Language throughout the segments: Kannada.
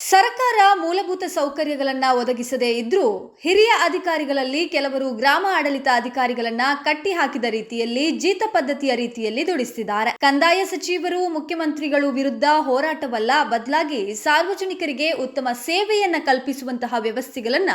ಸರ್ಕಾರ ಮೂಲಭೂತ ಸೌಕರ್ಯಗಳನ್ನ ಒದಗಿಸದೇ ಇದ್ರೂ ಹಿರಿಯ ಅಧಿಕಾರಿಗಳಲ್ಲಿ ಕೆಲವರು ಗ್ರಾಮ ಆಡಳಿತ ಅಧಿಕಾರಿಗಳನ್ನ ಕಟ್ಟಿ ಹಾಕಿದ ರೀತಿಯಲ್ಲಿ ಜೀತ ಪದ್ಧತಿಯ ರೀತಿಯಲ್ಲಿ ದುಡಿಸ್ತಿದ್ದಾರೆ. ಕಂದಾಯ ಸಚಿವರು, ಮುಖ್ಯಮಂತ್ರಿಗಳು ವಿರುದ್ಧ ಹೋರಾಟವಲ್ಲ, ಬದಲಾಗಿ ಸಾರ್ವಜನಿಕರಿಗೆ ಉತ್ತಮ ಸೇವೆಯನ್ನ ಕಲ್ಪಿಸುವಂತಹ ವ್ಯವಸ್ಥೆಗಳನ್ನ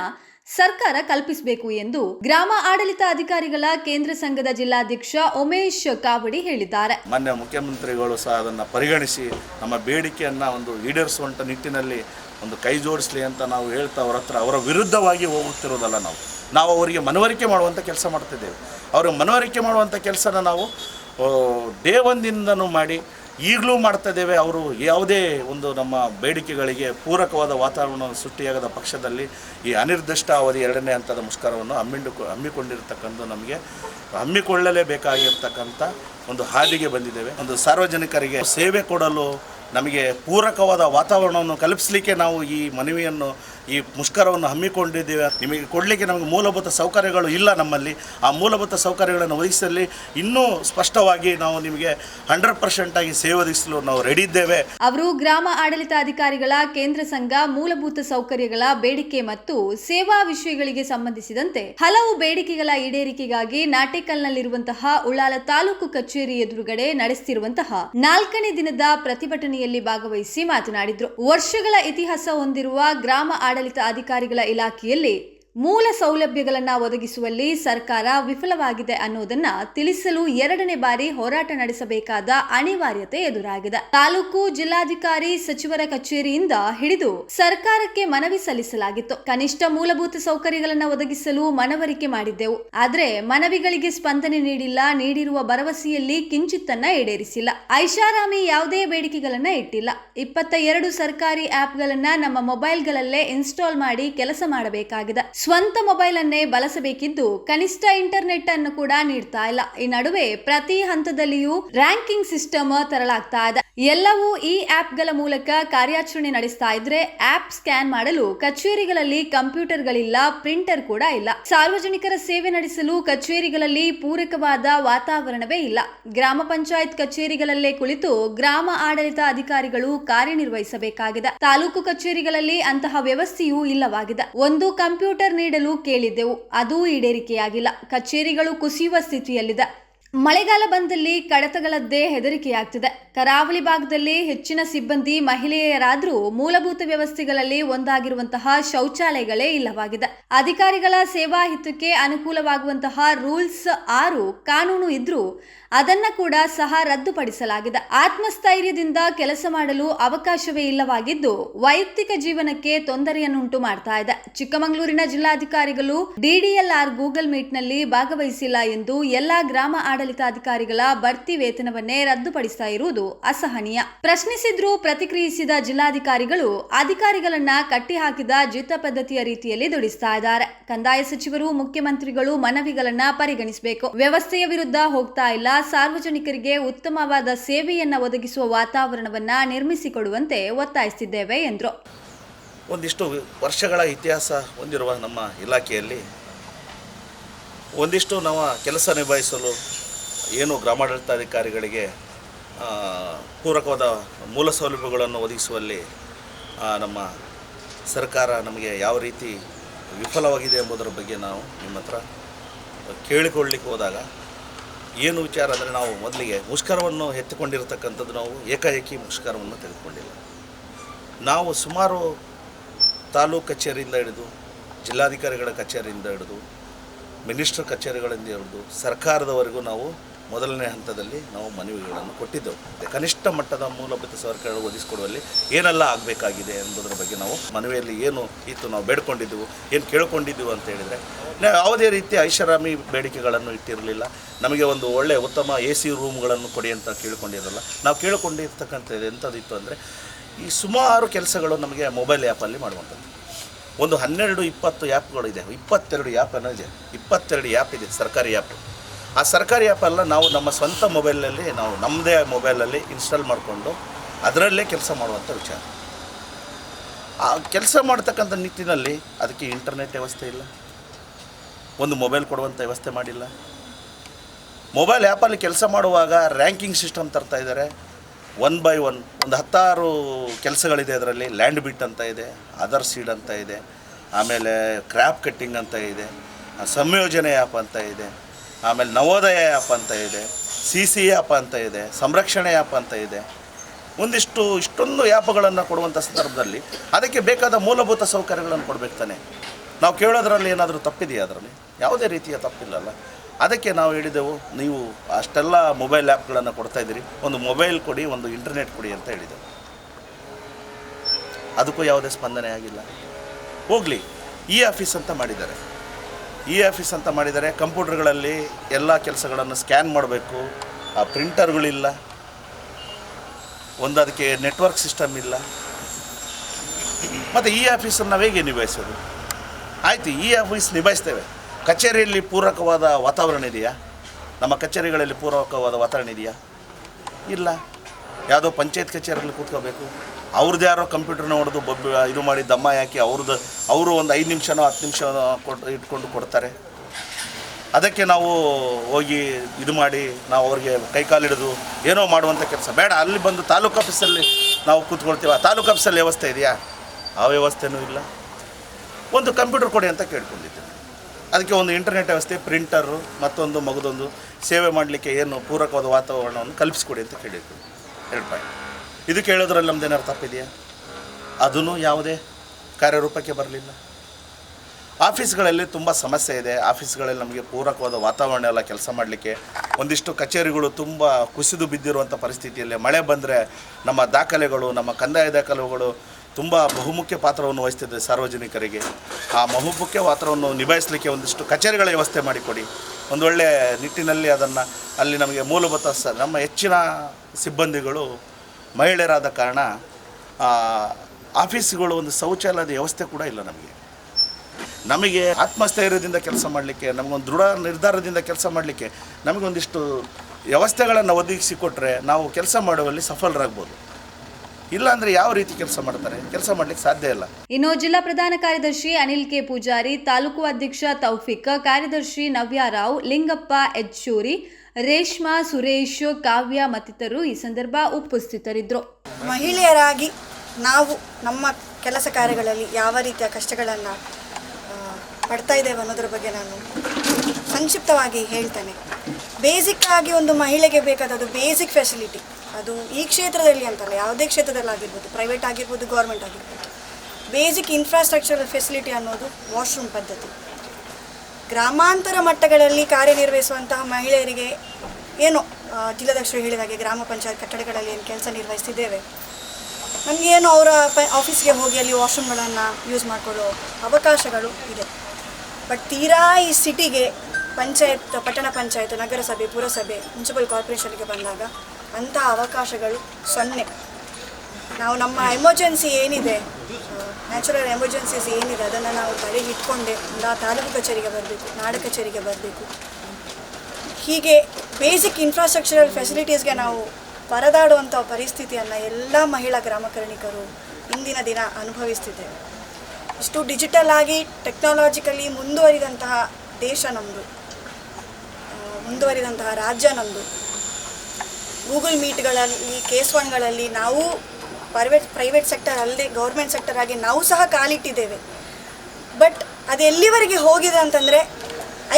ಸರ್ಕಾರ ಕಲ್ಪಿಸಬೇಕು ಎಂದು ಗ್ರಾಮ ಆಡಳಿತ ಅಧಿಕಾರಿಗಳ ಕೇಂದ್ರ ಸಂಘದ ಜಿಲ್ಲಾಧ್ಯಕ್ಷ ಉಮೇಶ್ ಕಾವಡಿ ಹೇಳಿದ್ದಾರೆ. ಮಾನ್ಯ ಮುಖ್ಯಮಂತ್ರಿಗಳು ಸಹ ಅದನ್ನು ಪರಿಗಣಿಸಿ ನಮ್ಮ ಬೇಡಿಕೆಯನ್ನು ಒಂದು ಈಡೇರಿಸುವಂಥ ನಿಟ್ಟಿನಲ್ಲಿ ಒಂದು ಕೈ ಜೋಡಿಸಲಿ ಅಂತ ನಾವು ಹೇಳ್ತಾ ಅವರ ಹತ್ರ ಅವರ ವಿರುದ್ಧವಾಗಿ ಹೋಗುತ್ತಿರೋದಲ್ಲ ನಾವು. ನಾವು ಅವರಿಗೆ ಮನವರಿಕೆ ಮಾಡುವಂಥ ಕೆಲಸ ಮಾಡ್ತಿದ್ದೇವೆ. ಅವ್ರಿಗೆ ಮನವರಿಕೆ ಮಾಡುವಂಥ ಕೆಲಸನ ನಾವು ದೇವಂದಿಂದನೂ ಮಾಡಿ ಈಗಲೂ ಮಾಡ್ತಾ ಇದ್ದೇವೆ. ಅವರು ಯಾವುದೇ ಒಂದು ನಮ್ಮ ಬೇಡಿಕೆಗಳಿಗೆ ಪೂರಕವಾದ ವಾತಾವರಣವನ್ನು ಸೃಷ್ಟಿಯಾಗದ ಪಕ್ಷದಲ್ಲಿ ಈ ಅನಿರ್ದಿಷ್ಟ ಅವಧಿ ಎರಡನೇ ಹಂತದ ಮುಷ್ಕರವನ್ನು ಹಮ್ಮಿಂಡು ಹಮ್ಮಿಕೊಂಡಿರ್ತಕ್ಕಂಥ ನಮಗೆ ಹಮ್ಮಿಕೊಳ್ಳಲೇಬೇಕಾಗಿರ್ತಕ್ಕಂಥ ಒಂದು ಹಾದಿಗೆ ಬಂದಿದ್ದೇವೆ. ಒಂದು ಸಾರ್ವಜನಿಕರಿಗೆ ಸೇವೆ ಕೊಡಲು ನಮಗೆ ಪೂರಕವಾದ ವಾತಾವರಣವನ್ನು ಕಲ್ಪಿಸಲಿಕ್ಕೆ ನಾವು ಈ ಮನವಿಯನ್ನು, ಈ ಮುಷ್ಕರವನ್ನು ಹಮ್ಮಿಕೊಂಡಿದ್ದೇವೆ. ನಿಮಗೆ ಕೊಡಲಿಕ್ಕೆ ನಮಗೆ ಮೂಲಭೂತ ಸೌಕರ್ಯಗಳು ಇಲ್ಲ ನಮ್ಮಲ್ಲಿ. ಆ ಮೂಲಭೂತ ಸೌಕರ್ಯಗಳನ್ನು ಒದಗಿಸಲಿ. ಇನ್ನೂ ಸ್ಪಷ್ಟವಾಗಿ ನಾವು ನಿಮಗೆ ಹಂಡ್ರೆಡ್ ಪರ್ಸೆಂಟ್ ಆಗಿ ಸೇವೆ ಒದಗಿಸಲು ನಾವು ರೆಡಿ ಇದ್ದೇವೆ. ಅವರು ಗ್ರಾಮ ಆಡಳಿತ ಅಧಿಕಾರಿಗಳ, ಕೇಂದ್ರ ಸಂಘ, ಮೂಲಭೂತ ಸೌಕರ್ಯಗಳ ಬೇಡಿಕೆ ಮತ್ತು ಸೇವಾ ವಿಷಯಗಳಿಗೆ ಸಂಬಂಧಿಸಿದಂತೆ ಹಲವು ಬೇಡಿಕೆಗಳ ಈಡೇರಿಕೆಗಾಗಿ ನಾಟೇಕಲ್ನಲ್ಲಿರುವಂತಹ ಉಳ್ಳಾಲ ತಾಲೂಕು ಕಚೇರಿ ಎದುರುಗಡೆ ನಡೆಸುತ್ತಿರುವಂತಹ ನಾಲ್ಕನೇ ದಿನದ ಪ್ರತಿಭಟನೆಯಲ್ಲಿ ಭಾಗವಹಿಸಿ ಮಾತನಾಡಿದರು. ವರ್ಷಗಳ ಇತಿಹಾಸ ಹೊಂದಿರುವ ಗ್ರಾಮ ಆಡಳಿತ ಅಧಿಕಾರಿಗಳ ಇಲಾಖೆಯಲ್ಲಿ ಮೂಲ ಸೌಲಭ್ಯಗಳನ್ನ ಒದಗಿಸುವಲ್ಲಿ ಸರ್ಕಾರ ವಿಫಲವಾಗಿದೆ ಅನ್ನೋದನ್ನ ತಿಳಿಸಲು ಎರಡನೇ ಬಾರಿ ಹೋರಾಟ ನಡೆಸಬೇಕಾದ ಅನಿವಾರ್ಯತೆ ಎದುರಾಗಿದೆ. ತಾಲೂಕು ಜಿಲ್ಲಾಧಿಕಾರಿ ಸಚಿವರ ಕಚೇರಿಯಿಂದ ಹಿಡಿದು ಸರ್ಕಾರಕ್ಕೆ ಮನವಿ ಸಲ್ಲಿಸಲಾಗಿತ್ತು. ಕನಿಷ್ಠ ಮೂಲಭೂತ ಸೌಕರ್ಯಗಳನ್ನ ಒದಗಿಸಲು ಮನವರಿಕೆ ಮಾಡಿದ್ದೆವು. ಆದರೆ ಮನವಿಗಳಿಗೆ ಸ್ಪಂದನೆ ನೀಡಿಲ್ಲ, ನೀಡಿರುವ ಭರವಸೆಯಲ್ಲಿ ಕಿಂಚಿತ್ತನ್ನ ಈಡೇರಿಸಿಲ್ಲ. ಐಷಾರಾಮಿ ಯಾವುದೇ ಬೇಡಿಕೆಗಳನ್ನ ಇಟ್ಟಿಲ್ಲ. ಇಪ್ಪತ್ತ ಎರಡು ಸರ್ಕಾರಿ ಆಪ್ಗಳನ್ನ ನಮ್ಮ ಮೊಬೈಲ್ಗಳಲ್ಲೇ ಇನ್ಸ್ಟಾಲ್ ಮಾಡಿ ಕೆಲಸ ಮಾಡಬೇಕಾಗಿದೆ. ಸ್ವಂತ ಮೊಬೈಲನ್ನೇ ಬಳಸಬೇಕಿದ್ದು ಕನಿಷ್ಠ ಇಂಟರ್ನೆಟ್ ಅನ್ನು ಕೂಡ ನೀಡ್ತಾ ಇಲ್ಲ. ಈ ನಡುವೆ ಪ್ರತಿ ಹಂತದಲ್ಲಿಯೂ ರ್ಯಾಂಕಿಂಗ್ ಸಿಸ್ಟಮ್ ತರಲಾಗ್ತಾ ಇದೆ. ಎಲ್ಲವೂ ಈ ಆಪ್ಗಳ ಮೂಲಕ ಕಾರ್ಯಾಚರಣೆ ನಡೆಸ್ತಾ ಇದ್ರೆ ಆಪ್ ಸ್ಕ್ಯಾನ್ ಮಾಡಲು ಕಚೇರಿಗಳಲ್ಲಿ ಕಂಪ್ಯೂಟರ್ಗಳಿಲ್ಲ, ಪ್ರಿಂಟರ್ ಕೂಡ ಇಲ್ಲ. ಸಾರ್ವಜನಿಕರ ಸೇವೆ ನಡೆಸಲು ಕಚೇರಿಗಳಲ್ಲಿ ಪೂರಕವಾದ ವಾತಾವರಣವೇ ಇಲ್ಲ. ಗ್ರಾಮ ಪಂಚಾಯತ್ ಕಚೇರಿಗಳಲ್ಲೇ ಕುಳಿತು ಗ್ರಾಮ ಆಡಳಿತ ಅಧಿಕಾರಿಗಳು ಕಾರ್ಯನಿರ್ವಹಿಸಬೇಕಾಗಿದೆ. ತಾಲೂಕು ಕಚೇರಿಗಳಲ್ಲಿ ಅಂತಹ ವ್ಯವಸ್ಥೆಯೂ ಇಲ್ಲವಾಗಿದೆ. ಒಂದು ಕಂಪ್ಯೂಟರ್ ನೀಡಲು ಕೇಳಿದ್ದೆವು. ಅದೂ ಈಡೇರಿಕೆಯಾಗಿಲ್ಲ. ಕಚೇರಿಗಳು ಕುಸಿಯುವ ಸ್ಥಿತಿಯಲ್ಲಿದೆ. ಮಳೆಗಾಲ ಬಂದಲ್ಲಿ ಕಡತಗಳದ್ದೇ ಹೆದರಿಕೆಯಾಗ್ತಿದೆ. ಕರಾವಳಿ ಭಾಗದಲ್ಲಿ ಹೆಚ್ಚಿನ ಸಿಬ್ಬಂದಿ ಮಹಿಳೆಯರಾದರೂ ಮೂಲಭೂತ ವ್ಯವಸ್ಥೆಗಳಲ್ಲಿ ಒಂದಾಗಿರುವಂತಹ ಶೌಚಾಲಯಗಳೇ ಇಲ್ಲವಾಗಿದೆ. ಅಧಿಕಾರಿಗಳ ಸೇವಾ ಹಿತಕ್ಕೆ ಅನುಕೂಲವಾಗುವಂತಹ ರೂಲ್ಸ್ ಆರು ಕಾನೂನು ಇದ್ರೂ ಅದನ್ನ ಕೂಡ ಸಹ ರದ್ದುಪಡಿಸಲಾಗಿದೆ. ಆತ್ಮಸ್ಥೈರ್ಯದಿಂದ ಕೆಲಸ ಮಾಡಲು ಅವಕಾಶವೇ ಇಲ್ಲವಾಗಿದ್ದು ವೈಯಕ್ತಿಕ ಜೀವನಕ್ಕೆ ತೊಂದರೆಯನ್ನುಂಟು ಮಾಡ್ತಾ ಇದೆ. ಚಿಕ್ಕಮಗಳೂರಿನ ಜಿಲ್ಲಾಧಿಕಾರಿಗಳು ಡಿಡಿಎಲ್ಆರ್ ಗೂಗಲ್ ಮೀಟ್ನಲ್ಲಿ ಭಾಗವಹಿಸಿಲ್ಲ ಎಂದು ಎಲ್ಲಾ ಗ್ರಾಮ ಆಡಳಿತಾಧಿಕಾರಿಗಳ ಬಡ್ತಿ ವೇತನವನ್ನೇ ರದ್ದುಪಡಿಸ್ತಾ ಇರುವುದು ಅಸಹನೀಯ. ಪ್ರಶ್ನಿಸಿದ್ರು ಪ್ರತಿಕ್ರಿಯಿಸಿದ ಜಿಲ್ಲಾಧಿಕಾರಿಗಳು ಅಧಿಕಾರಿಗಳನ್ನ ಕಟ್ಟಿಹಾಕಿದ ಜಿತ ಪದ್ಧತಿಯ ರೀತಿಯಲ್ಲಿ ದುಡಿಸ್ತಾ ಇದ್ದಾರೆ. ಕಂದಾಯ ಸಚಿವರು, ಮುಖ್ಯಮಂತ್ರಿಗಳು ಮನವಿಗಳನ್ನ ಪರಿಗಣಿಸಬೇಕು. ವ್ಯವಸ್ಥೆಯ ವಿರುದ್ಧ ಹೋಗ್ತಾ ಇಲ್ಲ. ಸಾರ್ವಜನಿಕರಿಗೆ ಉತ್ತಮವಾದ ಸೇವೆಯನ್ನ ಒದಗಿಸುವ ವಾತಾವರಣವನ್ನ ನಿರ್ಮಿಸಿಕೊಡುವಂತೆ ಒತ್ತಾಯಿಸುತ್ತಿದ್ದೇವೆ ಎಂದರು. ಒಂದಿಷ್ಟು ವರ್ಷಗಳ ಇತಿಹಾಸ ಹೊಂದಿರುವ ನಮ್ಮ ಇಲಾಖೆಯಲ್ಲಿ ಒಂದಿಷ್ಟು ನಾವು ಕೆಲಸ ನಿಭಾಯಿಸಲು ಏನು ಗ್ರಾಮಾಡಳಿತಾಧಿಕಾರಿಗಳಿಗೆ ಪೂರಕವಾದ ಮೂಲ ಸೌಲಭ್ಯಗಳನ್ನು ಒದಗಿಸುವಲ್ಲಿ ನಮ್ಮ ಸರ್ಕಾರ ನಮಗೆ ಯಾವ ರೀತಿ ವಿಫಲವಾಗಿದೆ ಎಂಬುದರ ಬಗ್ಗೆ ನಾವು ನಿಮ್ಮ ಹತ್ರ ಹೋದಾಗ, ಏನು ವಿಚಾರ ಅಂದರೆ ನಾವು ಮೊದಲಿಗೆ ಮುಷ್ಕರವನ್ನು ಎತ್ತಿಕೊಂಡಿರತಕ್ಕಂಥದ್ದು ನಾವು ಏಕಾಏಕಿ ಮುಷ್ಕರವನ್ನು ತೆಗೆದುಕೊಂಡಿಲ್ಲ. ನಾವು ಸುಮಾರು ತಾಲೂಕು ಕಚೇರಿಯಿಂದ ಹಿಡಿದು, ಜಿಲ್ಲಾಧಿಕಾರಿಗಳ ಕಚೇರಿಯಿಂದ ಹಿಡಿದು, ಮಿನಿಸ್ಟರ್ ಕಚೇರಿಗಳಿಂದ ಹಿಡಿದು, ಸರ್ಕಾರದವರೆಗೂ ನಾವು ಮೊದಲನೇ ಹಂತದಲ್ಲಿ ನಾವು ಮನವಿಗಳನ್ನು ಕೊಟ್ಟಿದ್ದೆವು. ಕನಿಷ್ಠ ಮಟ್ಟದ ಮೂಲಭೂತ ಸೌಕರ್ಯಗಳು ಒದಗಿಸಿಕೊಡುವಲ್ಲಿ ಏನೆಲ್ಲ ಆಗಬೇಕಾಗಿದೆ ಎಂಬುದರ ಬಗ್ಗೆ ನಾವು ಮನವಿಯಲ್ಲಿ ಏನು ಇತ್ತು ನಾವು ಬೇಡ್ಕೊಂಡಿದ್ದೆವು, ಏನು ಕೇಳ್ಕೊಂಡಿದ್ದೆವು ಅಂತ ಹೇಳಿದರೆ ಯಾವುದೇ ರೀತಿ ಐಷಾರಾಮಿ ಬೇಡಿಕೆಗಳನ್ನು ಇಟ್ಟಿರಲಿಲ್ಲ. ನಮಗೆ ಒಂದು ಒಳ್ಳೆಯ ಉತ್ತಮ ಎ ಸಿ ರೂಮ್ಗಳನ್ನು ಕೊಡಿ ಅಂತ ಕೇಳ್ಕೊಂಡಿರಲ್ಲ ನಾವು ಕೇಳ್ಕೊಂಡಿರ್ತಕ್ಕಂಥದ್ದು ಎಂಥದ್ದಿತ್ತು ಅಂದರೆ, ಈ ಸುಮಾರು ಕೆಲಸಗಳು ನಮಗೆ ಮೊಬೈಲ್ ಆ್ಯಪಲ್ಲಿ ಮಾಡುವಂಥದ್ದು. ಒಂದು ಹನ್ನೆರಡು ಇಪ್ಪತ್ತು ಆ್ಯಪ್ಗಳಿದೆ ಇಪ್ಪತ್ತೆರಡು ಆ್ಯಪ್ ಅನ್ನೋ ಇದೆ ಇಪ್ಪತ್ತೆರಡು ಆ್ಯಪ್ ಇದೆ, ಸರ್ಕಾರಿ ಆ್ಯಪ್. ಆ ಸರ್ಕಾರಿ ಆ್ಯಪೆಲ್ಲ ನಾವು ನಮ್ಮ ಸ್ವಂತ ಮೊಬೈಲಲ್ಲಿ ನಾವು ನಮ್ಮದೇ ಮೊಬೈಲಲ್ಲಿ ಇನ್ಸ್ಟಾಲ್ ಮಾಡಿಕೊಂಡು ಅದರಲ್ಲೇ ಕೆಲಸ ಮಾಡುವಂಥ ವಿಚಾರ. ಆ ಕೆಲಸ ಮಾಡ್ತಕ್ಕಂಥ ನಿಟ್ಟಿನಲ್ಲಿ ಅದಕ್ಕೆ ಇಂಟರ್ನೆಟ್ ವ್ಯವಸ್ಥೆ ಇಲ್ಲ. ಒಂದು ಮೊಬೈಲ್ ಕೊಡುವಂಥ ವ್ಯವಸ್ಥೆ ಮಾಡಿಲ್ಲ. ಮೊಬೈಲ್ ಆ್ಯಪಲ್ಲಿ ಕೆಲಸ ಮಾಡುವಾಗ ರ್ಯಾಂಕಿಂಗ್ ಸಿಸ್ಟಮ್ ತರ್ತಾ ಇದ್ದಾರೆ. ಒನ್ ಬೈ ಒನ್ ಒಂದು ಹತ್ತಾರು ಕೆಲಸಗಳಿದೆ ಅದರಲ್ಲಿ. ಲ್ಯಾಂಡ್ ಬಿಟ್ ಅಂತ ಇದೆ ಅದರ್ ಸೀಡ್ ಅಂತ ಇದೆ, ಆಮೇಲೆ ಕ್ರ್ಯಾಪ್ ಕಟ್ಟಿಂಗ್ ಅಂತ ಇದೆ ಸಂಯೋಜನೆ ಆ್ಯಪ್ ಅಂತ ಇದೆ. ಆಮೇಲೆ ನವೋದಯ ಆ್ಯಪ್ ಅಂತ ಇದೆ, ಸಿ ಸಿ ಆ್ಯಪ್ ಅಂತ ಇದೆ, ಸಂರಕ್ಷಣೆ ಆ್ಯಪ್ ಅಂತ ಇದೆ. ಒಂದಿಷ್ಟು ಇಷ್ಟೊಂದು ಆ್ಯಪ್ಗಳನ್ನು ಕೊಡುವಂಥ ಸಂದರ್ಭದಲ್ಲಿ ಅದಕ್ಕೆ ಬೇಕಾದ ಮೂಲಭೂತ ಸೌಕರ್ಯಗಳನ್ನು ಕೊಡಬೇಕು ತಾನೆ. ನಾವು ಕೇಳೋದ್ರಲ್ಲಿ ಏನಾದರೂ ತಪ್ಪಿದೆಯಾ ಅದರಲ್ಲಿ? ಯಾವುದೇ ರೀತಿಯ ತಪ್ಪಿಲ್ಲಲ್ಲ. ಅದಕ್ಕೆ ನಾವು ಹೇಳಿದೆವು, ನೀವು ಅಷ್ಟೆಲ್ಲ ಮೊಬೈಲ್ ಆ್ಯಪ್ಗಳನ್ನು ಕೊಡ್ತಾ ಇದ್ದೀರಿ, ಒಂದು ಮೊಬೈಲ್ ಕೊಡಿ, ಒಂದು ಇಂಟರ್ನೆಟ್ ಕೊಡಿ ಅಂತ ಹೇಳಿದೆವು. ಅದಕ್ಕೂ ಯಾವುದೇ ಸ್ಪಂದನೆ ಆಗಿಲ್ಲ. ಹೋಗಲಿ ಇ ಆಫೀಸ್ ಅಂತ ಮಾಡಿದ್ದಾರೆ. ಇ ಆಫೀಸ್ ಅಂತ ಮಾಡಿದರೆ ಕಂಪ್ಯೂಟರ್ಗಳಲ್ಲಿ ಎಲ್ಲ ಕೆಲಸಗಳನ್ನು ಸ್ಕ್ಯಾನ್ ಮಾಡಬೇಕು. ಆ ಪ್ರಿಂಟರ್ಗಳಿಲ್ಲ. ಒಂದು ಅದಕ್ಕೆ ನೆಟ್ವರ್ಕ್ ಸಿಸ್ಟಮ್ ಇಲ್ಲ. ಮತ್ತು ಈ ಆಫೀಸನ್ನು ನಾವು ಹೇಗೆ ನಿಭಾಯಿಸೋದು? ಆಯಿತು ಇ ಆಫೀಸ್ ನಿಭಾಯಿಸ್ತೇವೆ. ಕಚೇರಿಯಲ್ಲಿ ಪೂರಕವಾದ ವಾತಾವರಣ ಇದೆಯಾ? ನಮ್ಮ ಕಚೇರಿಗಳಲ್ಲಿ ಪೂರಕವಾದ ವಾತಾವರಣ ಇದೆಯಾ? ಇಲ್ಲ. ಯಾವುದೋ ಪಂಚಾಯತ್ ಕಚೇರಿಯಲ್ಲಿ ಕೂತ್ಕೋಬೇಕು. ಅವ್ರದ್ದು ಯಾರೋ ಕಂಪ್ಯೂಟರ್ನ ಹೊಡೆದು ಬಬ್ಬಿ, ಇದು ಮಾಡಿ ದಮ್ಮ ಹಾಕಿ ಅವ್ರದ್ದು, ಅವರು ಒಂದು ಐದು ನಿಮಿಷನೋ, ಹತ್ತು ನಿಮಿಷನೋ ಕೊಟ್ಟು ಇಟ್ಕೊಂಡು ಕೊಡ್ತಾರೆ. ಅದಕ್ಕೆ ನಾವು ಹೋಗಿ ಇದು ಮಾಡಿ ನಾವು ಅವ್ರಿಗೆ ಕೈಕಾಲು ಹಿಡಿದು ಏನೋ ಮಾಡುವಂಥ ಕೆಲಸ. ಬೇಡ, ಅಲ್ಲಿ ಬಂದು ತಾಲೂಕು ಆಫೀಸಲ್ಲಿ ನಾವು ಕೂತ್ಕೊಳ್ತೀವಿ. ಆ ತಾಲೂಕು ಆಫೀಸಲ್ಲಿ ವ್ಯವಸ್ಥೆ ಇದೆಯಾ? ಆ ವ್ಯವಸ್ಥೆನೂ ಇಲ್ಲ. ಒಂದು ಕಂಪ್ಯೂಟರ್ ಕೊಡಿ ಅಂತ ಕೇಳ್ಕೊಂಡಿದ್ದೆ ಅದಕ್ಕೆ ಒಂದು ಇಂಟರ್ನೆಟ್ ವ್ಯವಸ್ಥೆ ಪ್ರಿಂಟರು ಮತ್ತೊಂದು ಮಗದೊಂದು ಸೇವೆ ಮಾಡಲಿಕ್ಕೆ ಏನು ಪೂರಕವಾದ ವಾತಾವರಣವನ್ನು ಕಲ್ಪಿಸ್ಕೊಡಿ ಅಂತ ಕೇಳಿದ್ದು. ಎರಡು ಪಾಯಿಂಟ್ ಇದು ಕೇಳೋದ್ರಲ್ಲಿ ನಮ್ದು ಏನಾರು ತಪ್ಪಿದೆಯಾ? ಅದೂ ಯಾವುದೇ ಕಾರ್ಯರೂಪಕ್ಕೆ ಬರಲಿಲ್ಲ. ಆಫೀಸ್ಗಳಲ್ಲಿ ತುಂಬ ಸಮಸ್ಯೆ ಇದೆ. ಆಫೀಸ್ಗಳಲ್ಲಿ ನಮಗೆ ಪೂರಕವಾದ ವಾತಾವರಣ ಎಲ್ಲ ಕೆಲಸ ಮಾಡಲಿಕ್ಕೆ ಒಂದಿಷ್ಟು ಕಚೇರಿಗಳು ತುಂಬ ಕುಸಿದು ಬಿದ್ದಿರುವಂಥ ಪರಿಸ್ಥಿತಿಯಲ್ಲಿ ಮಳೆ ಬಂದರೆ ನಮ್ಮ ದಾಖಲೆಗಳು, ನಮ್ಮ ಕಂದಾಯ ದಾಖಲೆಗಳು ತುಂಬ ಬಹುಮುಖ್ಯ ಪಾತ್ರವನ್ನು ವಹಿಸ್ತಿದೆ ಸಾರ್ವಜನಿಕರಿಗೆ. ಆ ಬಹುಮುಖ್ಯ ಪಾತ್ರವನ್ನು ನಿಭಾಯಿಸಲಿಕ್ಕೆ ಒಂದಿಷ್ಟು ಕಚೇರಿಗಳ ವ್ಯವಸ್ಥೆ ಮಾಡಿಕೊಡಿ. ಒಂದು ಒಳ್ಳೆಯ ನಿಟ್ಟಿನಲ್ಲಿ ಅದನ್ನು ಅಲ್ಲಿ ನಮಗೆ ಮೂಲಭೂತ ಸ, ನಮ್ಮ ಹೆಚ್ಚಿನ ಸಿಬ್ಬಂದಿಗಳು ಮಹಿಳೆಯರಾದ ಕಾರಣ ಆಫೀಸ್ಗಳು ಒಂದು ಶೌಚಾಲಯದ ವ್ಯವಸ್ಥೆ ಕೂಡ ಇಲ್ಲ ನಮಗೆ. ನಮಗೆ ಆತ್ಮಸ್ಥೈರ್ಯದಿಂದ ಕೆಲಸ ಮಾಡಲಿಕ್ಕೆ, ನಮಗೊಂದು ದೃಢ ನಿರ್ಧಾರದಿಂದ ಕೆಲಸ ಮಾಡಲಿಕ್ಕೆ ನಮಗೊಂದಿಷ್ಟು ವ್ಯವಸ್ಥೆಗಳನ್ನು ಒದಗಿಸಿಕೊಟ್ರೆ ನಾವು ಕೆಲಸ ಮಾಡುವಲ್ಲಿ ಸಫಲರಾಗ್ಬೋದು. ಇಲ್ಲಾಂದ್ರೆ ಯಾವ ರೀತಿ ಕೆಲಸ ಮಾಡ್ತಾರೆ? ಕೆಲಸ ಮಾಡಲಿಕ್ಕೆ ಸಾಧ್ಯ ಇಲ್ಲ. ಇನ್ನು ಜಿಲ್ಲಾ ಪ್ರಧಾನ ಕಾರ್ಯದರ್ಶಿ ಅನಿಲ್ ಕೆ ಪೂಜಾರಿ, ತಾಲೂಕು ಅಧ್ಯಕ್ಷ ತೌಫಿಕ್, ಕಾರ್ಯದರ್ಶಿ ನವ್ಯಾರಾವ್ ಲಿಂಗಪ್ಪ ಎಚ್ಚೂರಿ ರೇಷ್ಮಾ, ಸುರೇಶ್, ಕಾವ್ಯ ಮತ್ತಿತರರು ಈ ಸಂದರ್ಭ ಉಪಸ್ಥಿತರಿದ್ದರು. ಮಹಿಳೆಯರಾಗಿ ನಾವು ನಮ್ಮ ಕೆಲಸ ಕಾರ್ಯಗಳಲ್ಲಿ ಯಾವ ರೀತಿಯ ಕಷ್ಟಗಳನ್ನು ಪಡ್ತಾ ಇದ್ದೇವೆ ಅನ್ನೋದ್ರ ಬಗ್ಗೆ ನಾನು ಸಂಕ್ಷಿಪ್ತವಾಗಿ ಹೇಳ್ತೇನೆ. ಬೇಸಿಕ್ ಆಗಿ ಒಂದು ಮಹಿಳೆಗೆ ಬೇಕಾದದ್ದು ಬೇಸಿಕ್ ಫೆಸಿಲಿಟಿ ಅದು ಈ ಕ್ಷೇತ್ರದಲ್ಲಿ ಅಂತಲ್ಲ, ಯಾವುದೇ ಕ್ಷೇತ್ರದಲ್ಲಿ ಆಗಿರ್ಬೋದು ಪ್ರೈವೇಟ್ ಆಗಿರ್ಬೋದು ಗೌರ್ಮೆಂಟ್ ಆಗಿರ್ಬೋದು. ಬೇಸಿಕ್ ಇನ್ಫ್ರಾಸ್ಟ್ರಕ್ಚರಲ್ ಫೆಸಿಲಿಟಿ ಅನ್ನೋದು ವಾಶ್ರೂಮ್ ಪದ್ಧತಿ. ಗ್ರಾಮಾಂತರ ಮಟ್ಟಗಳಲ್ಲಿ ಕಾರ್ಯನಿರ್ವಹಿಸುವಂತಹ ಮಹಿಳೆಯರಿಗೆ ಏನು ಜಿಲ್ಲಾಧ್ಯಕ್ಷರು ಹೇಳಿದ ಹಾಗೆ ಗ್ರಾಮ ಪಂಚಾಯತ್ ಕಟ್ಟಡಗಳಲ್ಲಿ ಏನು ಕೆಲಸ ನಿರ್ವಹಿಸ್ತಿದ್ದೇವೆ. ನಮಗೇನು ಅವರ ಪ ಆಫೀಸ್ಗೆ ಹೋಗಿ ಅಲ್ಲಿ ವಾಶ್ರೂಮ್ಗಳನ್ನು ಯೂಸ್ ಮಾಡಿಕೊಳ್ಳೋ ಅವಕಾಶಗಳು ಇದೆ. ಬಟ್ ತೀರಾ ಈ ಸಿಟಿಗೆ ಪಂಚಾಯತ್, ಪಟ್ಟಣ ಪಂಚಾಯತ್, ನಗರಸಭೆ, ಪುರಸಭೆ ಮುನ್ಸಿಪಲ್ ಕಾರ್ಪೊರೇಷನ್ಗೆ ಬಂದಾಗ ಅಂಥ ಅವಕಾಶಗಳು ಸೊನ್ನೆ. ನಾವು ನಮ್ಮ ಎಮರ್ಜೆನ್ಸಿ ಏನಿದೆ ನ್ಯಾಚುರಲ್ ಎಮರ್ಜೆನ್ಸೀಸ್ ಏನಿದೆ, ಅದನ್ನು ನಾವು ತಲೆಗೆ ಇಟ್ಕೊಂಡೆ ಆ ತಾಲೂಕು ಕಚೇರಿಗೆ ಬರಬೇಕು, ನಾಡ ಕಚೇರಿಗೆ ಬರಬೇಕು. ಹೀಗೆ ಬೇಸಿಕ್ ಇನ್ಫ್ರಾಸ್ಟ್ರಕ್ಚರಲ್ ಫೆಸಿಲಿಟೀಸ್ಗೆ ನಾವು ಪರದಾಡುವಂಥ ಪರಿಸ್ಥಿತಿಯನ್ನು ಎಲ್ಲ ಮಹಿಳಾ ಗ್ರಾಮಕರ್ಣಿಕರು ಇಂದಿನ ದಿನ ಅನುಭವಿಸ್ತಿದ್ದೇವೆ. ಇಷ್ಟು ಡಿಜಿಟಲ್ ಆಗಿ ಟೆಕ್ನಾಲಜಿಕಲಿ ಮುಂದುವರಿದಂತಹ ದೇಶ ನಮ್ಮದು ಮುಂದುವರಿದಂತಹ ರಾಜ್ಯ ನಮ್ಮದು ಗೂಗಲ್ ಮೀಟ್ಗಳಲ್ಲಿ ಕೇಸ್ ಒನ್ಗಳಲ್ಲಿ ನಾವು ಪ್ರೈವೇಟ್ ಪ್ರೈವೇಟ್ ಸೆಕ್ಟರ್ ಅಲ್ಲದೆ ಗೌರ್ಮೆಂಟ್ ಸೆಕ್ಟರ್ ಆಗಿ ನಾವು ಸಹ ಕಾಲಿಟ್ಟಿದ್ದೇವೆ. ಬಟ್ ಅದು ಎಲ್ಲಿವರೆಗೆ ಹೋಗಿದೆ ಅಂತಂದರೆ,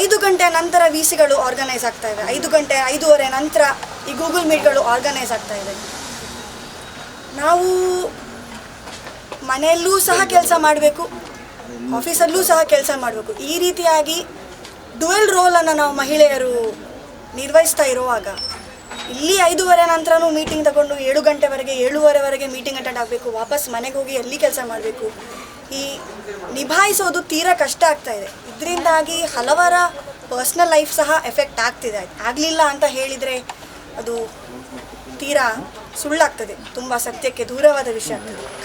ಐದು ಗಂಟೆ ನಂತರ ವಿ ಸಿಗಳು ಆರ್ಗನೈಸ್ ಆಗ್ತಾ ಇದೆ ಐದು ಗಂಟೆ, ಐದೂವರೆ ನಂತರ ಈ ಗೂಗಲ್ ಮೀಟ್ಗಳು ಆರ್ಗನೈಸ್ ಆಗ್ತಾ ಇದೆ ನಾವು ಮನೆಯಲ್ಲೂ ಸಹ ಕೆಲಸ ಮಾಡಬೇಕು ಆಫೀಸಲ್ಲೂ ಸಹ ಕೆಲಸ ಮಾಡಬೇಕು. ಈ ರೀತಿಯಾಗಿ ಡುವೆಲ್ ರೋಲನ್ನು ನಾವು ಮಹಿಳೆಯರು ನಿರ್ವಹಿಸ್ತಾ ಇರುವಾಗ ಇಲ್ಲಿ ಐದೂವರೆ ನಂತರನೂ ಮೀಟಿಂಗ್ ತಗೊಂಡು ಏಳು ಗಂಟೆವರೆಗೆ, ಏಳುವರೆವರೆಗೆ ಮೀಟಿಂಗ್ ಅಟೆಂಡ್ ಆಗಬೇಕು. ವಾಪಸ್ ಮನೆಗೆ ಹೋಗಿ ಎಲ್ಲಿ ಕೆಲಸ ಮಾಡಬೇಕು? ಈ ನಿಭಾಯಿಸೋದು ತೀರಾ ಕಷ್ಟ ಆಗ್ತಾ ಇದೆ. ಇದರಿಂದಾಗಿ ಹಲವರ ಪರ್ಸ್ನಲ್ ಲೈಫ್ ಸಹ ಎಫೆಕ್ಟ್ ಆಗ್ತಿದೆ. ಆಗಲಿಲ್ಲ ಅಂತ ಹೇಳಿದರೆ ಅದು ತೀರಾ ಸುಳ್ಳಾಗ್ತದೆ. ತುಂಬ ಸತ್ಯಕ್ಕೆ ದೂರವಾದ ವಿಷಯ ಆಗ್ತದೆ.